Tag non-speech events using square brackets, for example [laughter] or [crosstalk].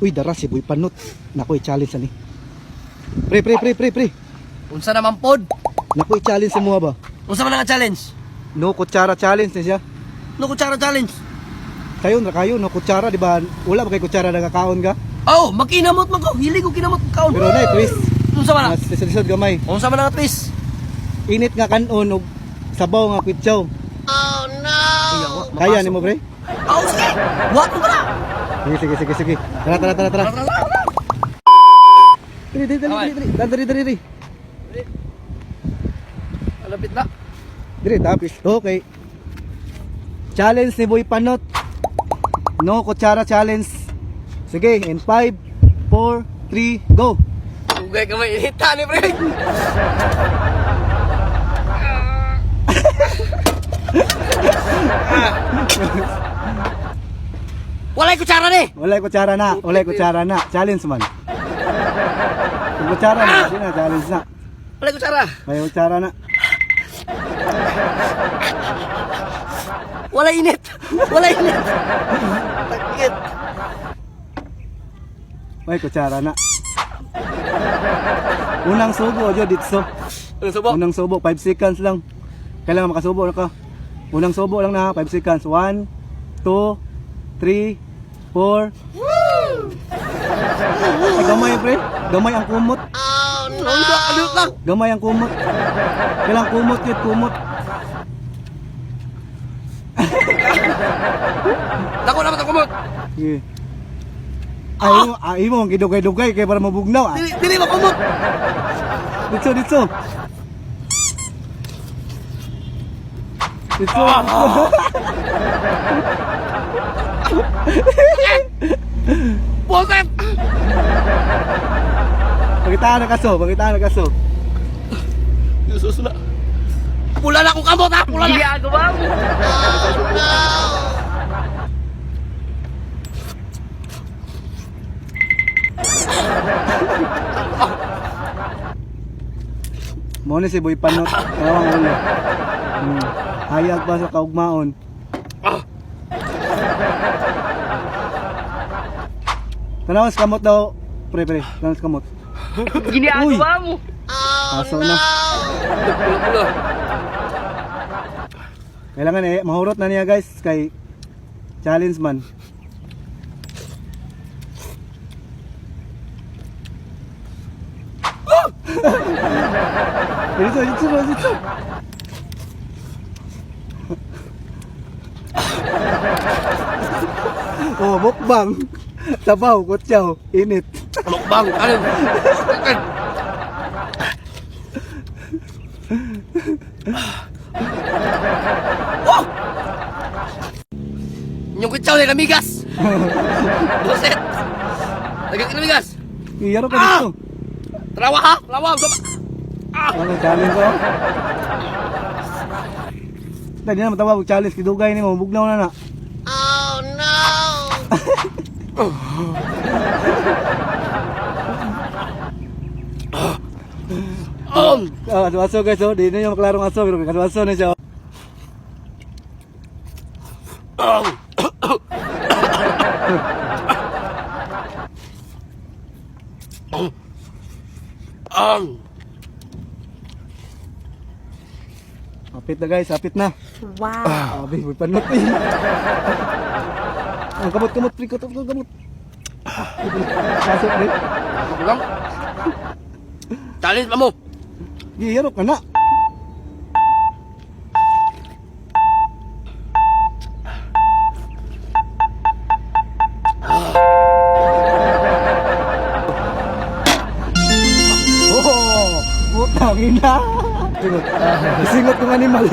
Uy, dara si Boy Panot. Nakoy challenge ani. Pre, pre, pre, pre, pre. Unsa naman pod? Nakoy challenge sa mga ba? Unsa man nga challenge? No kutsara challenge ni siya. No kutsara challenge. Kayo na kayo no kutsara di ba? Wala ba kay kutsara nagakaon ka? Oh, makinamot man ko. Hili ko kinamot kaon. Pero na twist. Unsa man? Mas lisod gamay. Unsa man nga twist? Init nga kanon og sabaw nga kwitsaw. Iyawa, Kaya ni mo pre? Oh, sige. What mo na? Sige, sige, sige, sige. Tara, tara, tara, tara. Dali, dali, dali, dali, dali, dali, dali, dali. Alapit na. Dali, tapos. Okay. Challenge ni Boy Panot. No kutsara challenge. Sige, in 5, 4, 3, go. Ugay ka may inita ni pre. [laughs] Walay kutsara ni. Walay kutsara na, walay kutsara na. Challenge man. Kung kutsara na, hindi na, challenge na. Walay kutsara. May kutsara na. Walay init. Walay init. Takit. May kutsara na. Unang subo, jo, ditso. Ano subo? Unang subo, 5 seconds lang. Kailangan makasubo na ka. Unang subo lang na, 5 seconds. 1, 2, 3, 4. Ay, gamay pre. Gamay ang kumot. Ano ba? Ano lang? Gamay ang kumot. Kailangan kumot yun, kumot. [laughs] Dako naman ang kumot. Sige. Ay, mo, ay mo, ang gidugay-dugay kaya para mabugnaw. Ah. Dili, dili makumot. Ditso, ditso. Ditso. [laughs] Buset! Pagitaan na kaso, pagitaan na kaso. Yesus na. Pula na akong kamot ha! Pula na! Ginagawa mo! Mo ni si Boy Panot, tawang ulo. Hmm. Hayag pa sa kaugmaon. Tanawas kamot daw. Pre, pre, tanawas kamot. Ginagawa mo! Aso na. Pula, pula. Kailangan eh, mahurot na niya guys kay challenge man. dito, dito, dito. oh, mukbang. Sabaw, kutsaw, init. Mukbang! Ano? Oh! Yung kitsaw na namigas! Buset! Lagyan ka namigas! Iyaro ka dito. Tarawa ha! Tarawa! Gaba! Ah! Ano challenge ko? Dahil na matawag challenge kidugay ni mo bugnaw na na. Oh! Ah, [laughs] aso aso guys, oh, di na yung maklarong aso pero kaso aso na siya. oh. Ang! Apit na guys, apit na. Wow. Abi, may panot eh. Ang kamot pre ko kamot kamot. Pasok pre. Lang. Pa mo! Giyaro ka na. Oh, putang ina. Singot. Singot ng animal.